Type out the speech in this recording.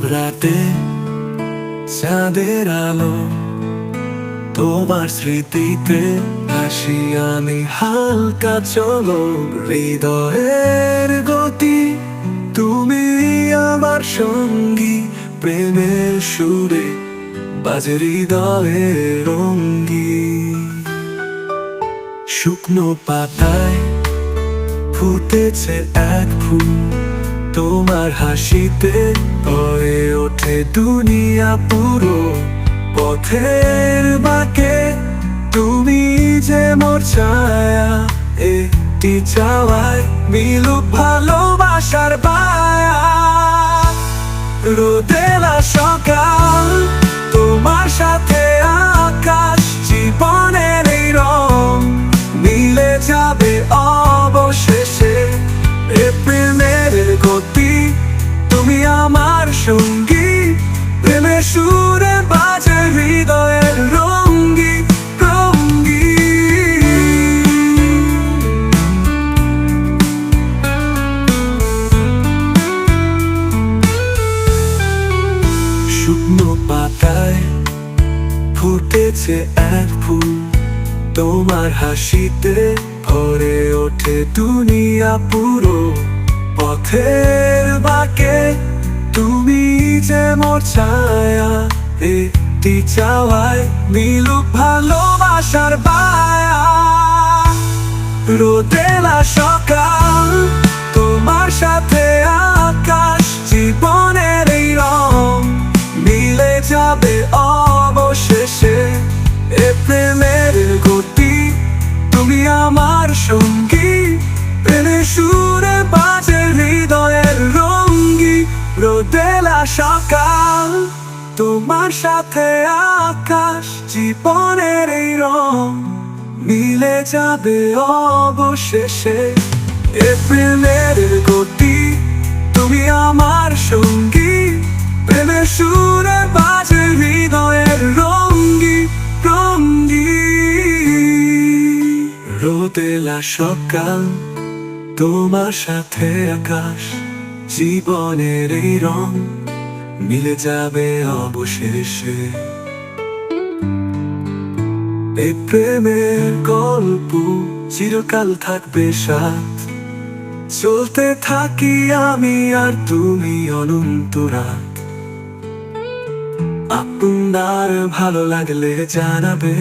রাতে চাঁদের আলো তোমার স্মৃতিতে হাসি আমি হালকা চলো হৃদয়ের গতি। তুমি আমার সঙ্গী, প্রেমের সুরে বাজে হৃদয়ের রঙ্গি শুকনো পাতায় ফুটেছে এক ফুল। তোমার হাসিতে হয়ে ওঠে দুনিয়া পুরো। পথের বাকে তুমি যে মোর ছায়া এটি চাওয়ায় মিলুক ভালোবাসার বায়া। রোদেলা সকাল আমার সঙ্গী। প্রেমের সুরে বাজে হৃদয়ের রঙ্গি রঙ্গি। শুকনো পাতায় ফুটেছে এক ফুল। তোমার হাসিতে ভরে ওঠে দুনিয়া পুরো। পথের বাকে তুমি যে মোর ছায়া, একটি চাওয়ায় মিলুক ভালোবাসার বায়া। রোদেলা সকাল, তোমার সাথে আকাশ, জীবনের এই রং মিলে যাবে অবশেষে। এ প্রেমের গতি, তুমি আমার সঙ্গী, প্রেমের সুরে সকাল, তোমার সাথে আকাশ, জীবনের এই রং মিলে যাবে অবশেষে। এপ্রিলের গতি, তুমি আমার সঙ্গী। প্রেমের সুরে বাজে হৃদয়ের রঙ্গি রঙ্গি। রোদেলা সকাল, তোমার সাথে আকাশ, জীবনের এই রং মিলে যাবে অবশেষে। এই প্রেমের গল্প চিরকাল থাকবে সাথ। চলতে থাকি আমি আর তুমি অনন্ত রাত। আপনার ভালো লাগলে জানাবে